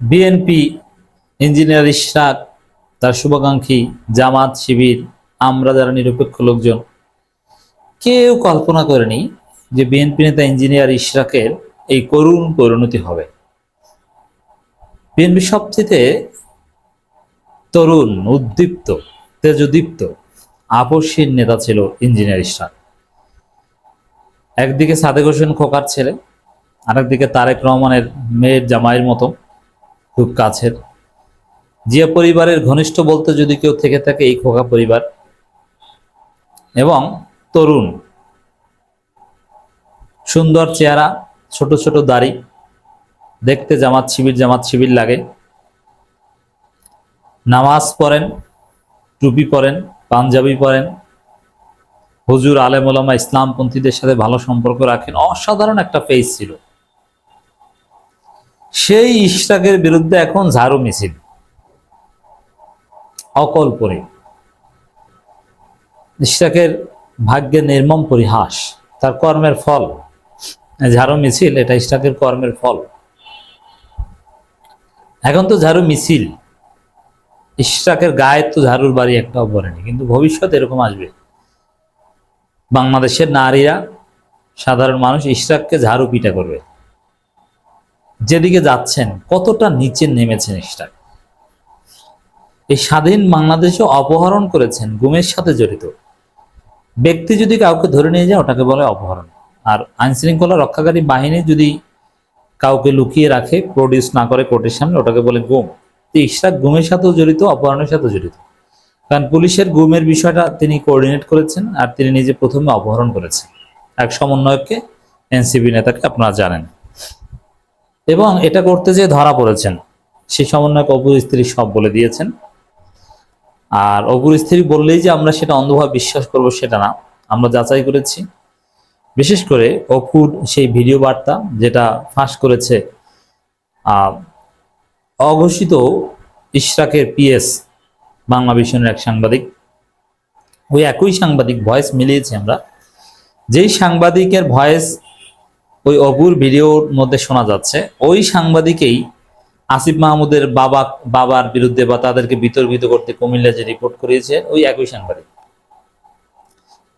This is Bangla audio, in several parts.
বিএনপি ইঞ্জিনিয়ার ইশরাক তার শুভাকাঙ্ক্ষী জামাত শিবির, আমরা যারা নিরপেক্ষ লোকজন, কেউ কল্পনা করেনি যে বিএনপি নেতা ইঞ্জিনিয়ার ইশরাকের এই করুণ পরিণতি হবে। বিএনপি সবচেয়ে তরুণ, উদ্দীপ্ত, তেজদীপ্ত আপসীর নেতা ছিল ইঞ্জিনিয়ার ইশরাক একদিকে সাদেক হোসেন খোকার ছেলে, আরেকদিকে তারেক রহমানের মেয়ের জামাইয়ের মতো। খুব কাছের। জিয়া পরিবারের ঘনিষ্ঠ বলতে যদি কেউ থেকে থাকে এই খোকা পরিবার। এবং তরুণ। সুন্দর চেহারা, ছোট ছোট দাড়ি। দেখতে জামাত শিবির জামাত শিবির লাগে। নামাজ পড়েন, টুপি পরেন, পাঞ্জাবি পরেন। হুজুর আলেম ওলামা ইসলামপন্থীদের সাথে ভালো সম্পর্ক রাখেন। অসাধারণ একটা ফেস ছিল। সেই ইশরাকের বিরুদ্ধে এখন ঝাড়ু মিছিল। অকল্পরে। ইশরাকের ভাগ্যের নির্মম পরিহাস, তার কর্মের ফল। ঝাড়ু মিছিল, এটা ইশরাকের কর্মের ফল। এখন তো ঝাড়ু মিছিল। ইশরাকের গায়ে তো ঝাড়ুর বাড়ি একটাও পড়েনি, কিন্তু ভবিষ্যৎ এরকম আসবে। বাংলাদেশের নারীরা, সাধারণ মানুষ ইশরাককে ঝাড়ু পিটা করবে। যেদিকে যাচ্ছেন, কতটা নিচে নেমেছেন ইশরাক এই স্বাধীন বাংলাদেশে অপহরণ করেছেন গুমের সাথে জড়িত। ব্যক্তি যদি কাউকে ধরে নিয়ে যায়, ওটাকে বলে অপহরণ। আর আইন শৃঙ্খলা রক্ষাকারী বাহিনী যদি কাউকে লুকিয়ে রাখে প্রডিউস না করে কোর্টের সামনে, ওটাকে বলে গুম। ইশরাক গুমের সাথেও জড়িত, অপহরণের সাথে জড়িত। কারণ পুলিশের গুমের বিষয়টা তিনি কোঅর্ডিনেট করেছেন আর তিনি নিজে প্রথমে অপহরণ করেছেন। এক সমন্বয়ককে এনসিবি নেতাকে আপনারা জানেন। এবং এটা করতে যেয়ে ধরা পড়েছেন সেই সমন্বয়ক অপুর স্ত্রী সব বলে দিয়েছেন। আর অপুর স্ত্রী বললেই যে আমরা সেটা অন্ধভাবে বিশ্বাস করব সেটা না, আমরা যাচাই করেছি। বিশেষ করে অপুর সেই ভিডিও বার্তা যেটা ফাঁস করেছে অঘোষিত ইশরাকের পিএস, বাংলা ভিশনের এক সাংবাদিক। ওই একই সাংবাদিক ভয়েস মিলিয়েছি আমরা। যেই সাংবাদিকের ভয়েস ওই অপুর ভিডিওর মধ্যে শোনা যাচ্ছে। ওই সাংবাদিকেই আসিফ মাহমুদের বাবা, বাবার বিরুদ্ধে বা তাদেরকে বিতর্কিত করতে কুমিল্লা যে রিপোর্ট করিয়েছে, ওই একই সাংবাদিক।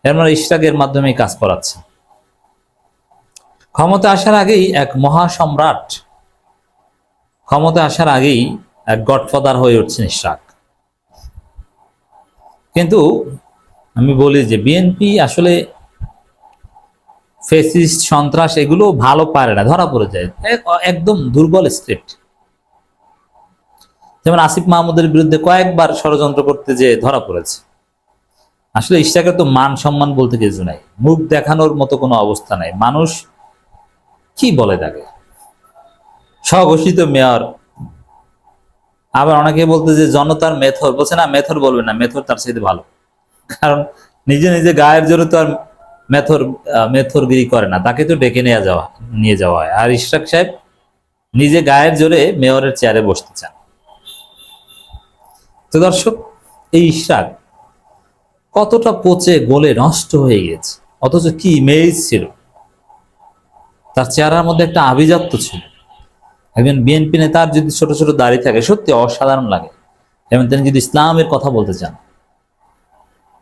মানে ইশরাকের মাধ্যমে কাজ করাচ্ছে। ক্ষমতা আসার আগেই এক মহা সম্রাট ক্ষমতা আসার আগেই এক গডফাদার হয়ে উঠছেন ইশরাক। কিন্তু আমি বলি যে, বিএনপি আসলে ফেসিস্ট, সন্ত্রাস, এগুলো ভালো পারে না, ধরা পড়ে যায়। একদম দুর্বল স্ক্রিপ্ট যেমন আসিফ মাহমুদের বিরুদ্ধে কয়েকবার ষড়যন্ত্র করতে যে ধরা পড়েছে। আসলে ইশাকের তো মান সম্মান বলতে কিছু নাই। মুখ দেখানোর মতো কোনো অবস্থা নাই। মানুষ কি বলে তাকে? স্বঘোষিত মেয়র। আবার অনেকে বলতে যে জনতার মেথর। বলছে না, মেথর বলবে না, মেথর তার সাথে ভালো। কারণ নিজে নিজে গায়ের জোরে তো আর মেথর মেথরগিরি করে না, তাকে তো ডেকে নিয়ে যাওয়া নিয়ে যাওয়া হয়। আর ইশরাক সাহেব নিজে গায়ের জোরে মেয়রের চেয়ারে বসতে চান। তো দর্শক, এই ইশরাক কতটা পচে গোলে নষ্ট হয়ে গেছে অথচ কি ইমেজ ছিল? তার চেহারার মধ্যে একটা আভিজাত্য ছিল। একজন বিএনপি নেতার যদি ছোট ছোট দাড়ি থাকে, সত্যি অসাধারণ লাগে। এবং তিনি যদি ইসলামের কথা বলতে চান,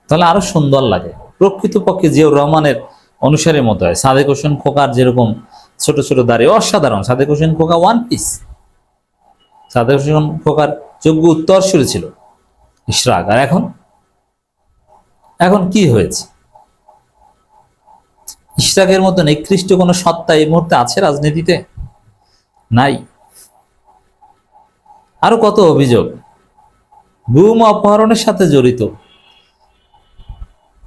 তাহলে আরও সুন্দর লাগে। প্রকৃতপক্ষে জিয়াউর রহমানের অনুসারীর মতো হয়। সাদেক হোসেন খোকার যেরকম ছোট ছোট দাড়ি, অসাধারণ। সাদেক হোসেন খোকা ওয়ান পিস সাদেক হোসেন খোকার যোগ্য উত্তরসূরি ছিল ইশরাক। আর এখন? এখন কি হয়েছে? ইশরাকের মতো নিকৃষ্ট কোনো সত্তা এই মুহূর্তে আছে রাজনীতিতে? নাই। আরও কত অভিযোগ? গুম অপহরণের সাথে জড়িত।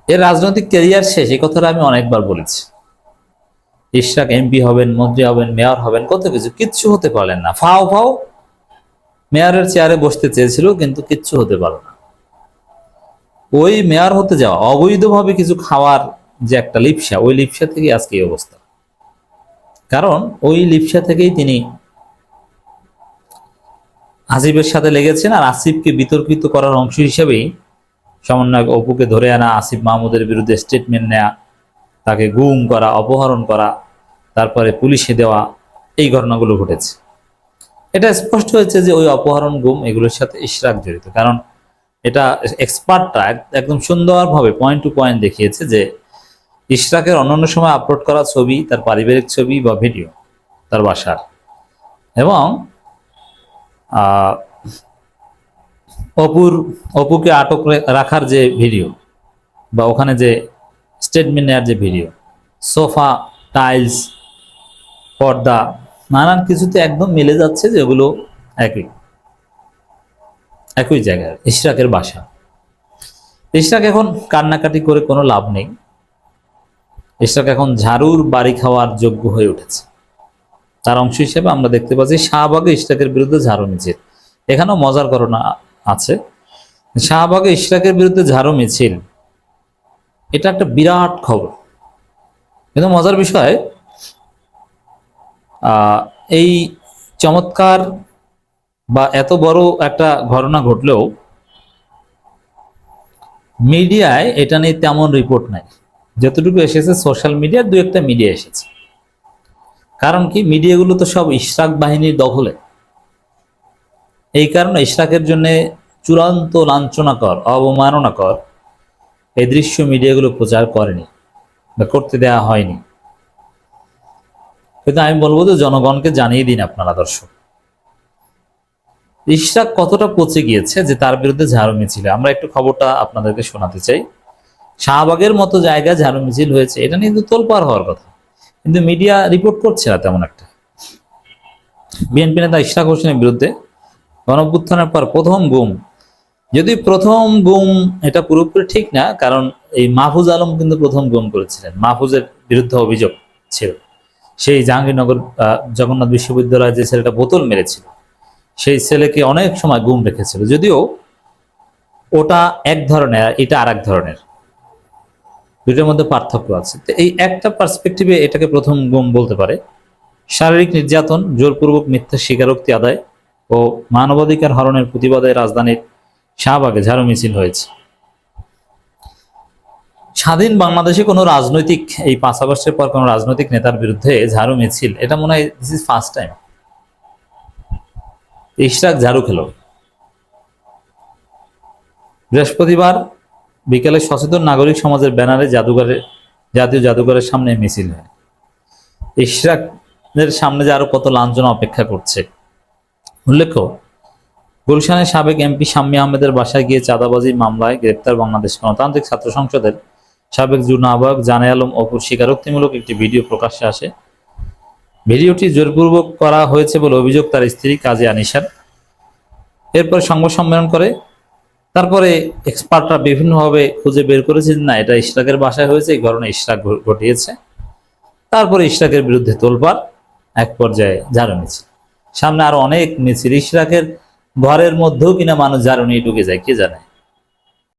এর রাজনৈতিক ক্যারিয়ার শেষ, এই কথাটা আমি অনেকবার বলেছি। ইশরাক এমপি হবেন, মন্ত্রী হবেন মেয়র হবেন, কত কিছু, কিচ্ছু হতে পারলেন না। ফাও ফাও মেয়রের চেয়ারে বসতে চেয়েছিল, কিন্তু কিচ্ছু হতে পারল না। ওই মেয়র হতে যাওয়া, অবৈধভাবে কিছু খাওয়ার যে একটা লিপসা, ওই লিপসা থেকে আজকে এই অবস্থা। কারণ ওই লিপসা থেকেই তিনি আসিফের সাথে লেগেছেন, আর আসিফকে বিতর্কিত করার অংশ হিসেবেই সমন্বয়ক অপুকে ধরে আনা আসিফ মাহমুদের বিরুদ্ধে স্টেটমেন্ট নেয়া, তাকে গুম করা, অপহরণ করা, তারপরে পুলিশে দেওয়া, এই ঘটনাগুলো ঘটেছে। এটা স্পষ্ট হয়েছে যে ওই অপহরণ, গুম এগুলোর সাথে ইশরাক জড়িত। কারণ এটা এক্সপার্টরা একদম সুন্দরভাবে পয়েন্ট টু পয়েন্ট দেখিয়েছে যে ইশরাকের অন্যান্য সময় আপলোড করা ছবি, তার পারিবারিক ছবি বা ভিডিও তার বাসার। এবং অপুর, অপুকে আটক রাখার যে ভিডিও বা ওখানে যে স্টেটমেন্ট নেওয়ার যে ভিডিও, সোফা টাইলস পর্দা, নানান কিছুতে একদম মিলে যাচ্ছে যে ওগুলো একই। একই জায়গায়, ইশরাকের বাসা। ইশরাক এখন কান্নাকাটি করে কোনো লাভ নেই। ইশরাক এখন ঝাড়ুর বাড়ি খাওয়ার যোগ্য হয়ে উঠেছে। তার অংশ হিসেবে আমরা দেখতে পাচ্ছি শাহবাগে ইশরাকের বিরুদ্ধে ঝাড়ু মিছিল এখানেও মজার ঘটনা আছে। শাহবাগে ইশরাকের বিরুদ্ধে ঝাড়ু মিছিল। এটা একটা বিরাট খবর। কিন্তু মজার বিষয় এই চমৎকার বা এত বড় একটা ঘটনা ঘটলেও মিডিয়ায় এটা নিয়ে তেমন রিপোর্ট নাই। যতটুকু এসেছে সোশ্যাল মিডিয়ার দু একটা মিডিয়া এসেছে। কারণ কি, মিডিয়াগুলো তো সব ইশরাক বাহিনীর দখলে। এই কারণে ইশরাকের জন্য চূড়ান্ত লাঞ্ছনাকর, অবমাননাকর এই দৃশ্য মিডিয়াগুলো প্রচার করেনি বা করতে দেয়া হয়নি। কিন্তু আমি বলব যে জনগণকে জানিয়ে দিন আপনারা দর্শক। ইশরাক কতটা পচে গিয়েছে যে তার বিরুদ্ধে ঝাড়ু মিছিল। আমরা একটু খবরটা আপনাদেরকে শোনাতে চাই। শাহবাগের মতো জায়গায় ঝাড়ু মিছিল হয়েছে, এটা নিয়ে কিন্তু তোলপাড় হওয়ার কথা। কিন্তু মিডিয়া রিপোর্ট করছে না তেমন একটা। বিএনপি নেতা ইশরাক হোসেনের বিরুদ্ধে গণভ্যুত্থানের পর প্রথম গুম। যদি প্রথম গুম এটা পুরোপুরি ঠিক না, কারণ এই মাহফুজ আলম কিন্তু প্রথম গুম করেছিলেন। মাহফুজের বিরুদ্ধে অভিযোগ ছিল। সেই জাহাঙ্গীরনগর জগন্নাথ বিশ্ববিদ্যালয়ে যে ছেলেটা বোতল মেরেছিল, সেই ছেলেকে অনেক সময় গুম রেখেছিল। যদিও ওটা এক ধরনের, এটা আর এক ধরনের। দুটোর মধ্যে পার্থক্য আছে। তো এই একটা পার্সপেক্টিভে এটাকে প্রথম গুম বলতে পারে। শারীরিক নির্যাতন, জোরপূর্বক মিথ্যা স্বীকারোক্তি আদায় ও মানবাধিকার হরণের প্রতিবাদে রাজধানীর শাহবাগে ঝাড়ু মিছিল হয়েছে। স্বাধীন বাংলাদেশে কোনো রাজনৈতিক, এই পাঁচ আগস্টের পর কোনো রাজনৈতিক নেতার বিরুদ্ধে ঝাড়ু মিছিল, এটা মনে হয় this is first time Ishraq ঝাড়ু খেলো। বৃহস্পতিবার বিকেলে সচেতন নাগরিক সমাজের ব্যানারে জাদুঘরে, জাতীয় জাদুঘরের সামনে মিছিল হয়। ইশরাকের সামনে যে আরও কত লাঞ্ছনা অপেক্ষা করছে। উল্লেখ্য গুলশানের সাবেক এমপি শাম্মী আহমেদের বাসায় গিয়ে চাঁদাবাজি মামলায় গ্রেপ্তার বাংলাদেশ গণতান্ত্রিক ছাত্র সংসদের সাবেক যুগ্ম আহ্বায়ক জানে আলম অপুর স্বীকারোক্তিমূলক একটি ভিডিও প্রকাশ্যে আসে। ভিডিওটি জোরপূর্বক করা হয়েছে বলে অভিযোগ তার স্ত্রী কাজী আনিসার এরপর সংবাদ সম্মেলন করে। তারপরে এক্সপার্টরা বিভিন্নভাবে খুঁজে বের করেছেন, না, এটা ইশরাকের বাসায় হয়েছে, এই ঘটনা ইশরাক ঘটিয়েছে। তারপরে ইশরাকের বিরুদ্ধে তোলপাড় এক পর্যায়ে মিছিল সামনে আরও অনেক মিছিল ইশরাকের ঘরের মধ্যেও কিনা মানুষ জারুনি ঢুকে যায় কে জানে?